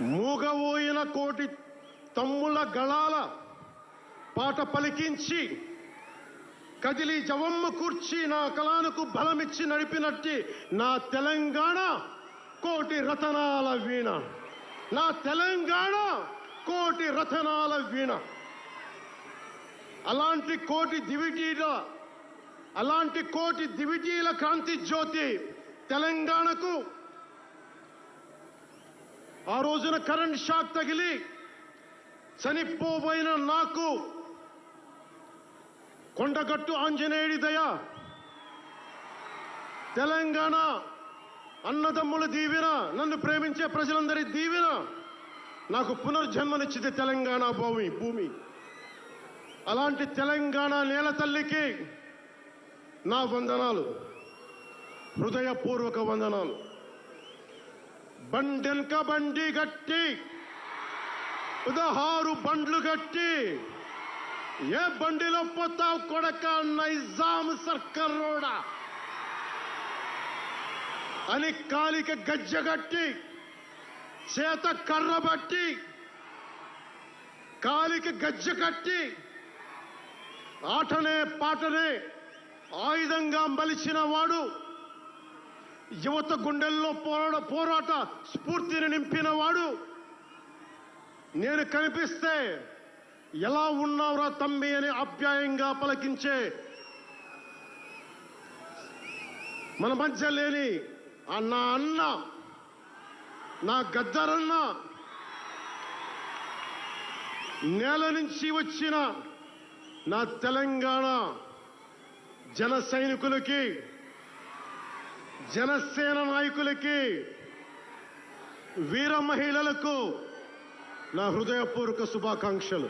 మూగబోయిన కోటి తమ్ముల గళాల పాట పలికించి కదిలి జవమ్మ కూర్చి నా కళానుకు బలమిచ్చి నడిపినట్టి నా తెలంగాణ కోటి రతనాల వీణ. నా తెలంగాణ కోటి రతనాల వీణ. అలాంటి కోటి దివిటీల అలాంటి కోటి దివిటీల కాంతి జ్యోతి తెలంగాణకు ఆ రోజున కరెంట్ షాక్ తగిలి చనిపోబోయిన నాకు కొండగట్టు ఆంజనేయుడి దయ తెలంగాణ అన్నదమ్ముల దీవెన నన్ను ప్రేమించే ప్రజలందరి దీవెన నాకు పునర్జన్మనిచ్చింది తెలంగాణ భూమి భూమి. అలాంటి తెలంగాణ నేల తల్లికి నా వందనాలు. హృదయపూర్వక వందనాలు. బండెన్క బండి గట్టి పదహారు బండ్లు గట్టి. ఏ బండిలో పోతావు కొడక నైజాం సర్కర్ రోడా. అని కాలిక గజ్జగట్టి చేత కర్ర బట్టి కాలికి గజ్జ కట్టి ఆటనే పాటనే ఆయుధంగా మలిచిన వాడు యువత గుండెల్లో పోరాట పోరాట స్ఫూర్తిని నింపిన వాడు నేను కనిపిస్తే ఎలా ఉన్నావురా తమ్మి అని ఆప్యాయంగా పలకించే మన మధ్య లేని ఆ నా అన్న నా గద్దరన్న నేల నుంచి వచ్చిన నా తెలంగాణ జన సైనికులకి జనసేన నాయకులకి వీర మహిళలకు నా హృదయపూర్వక శుభాకాంక్షలు.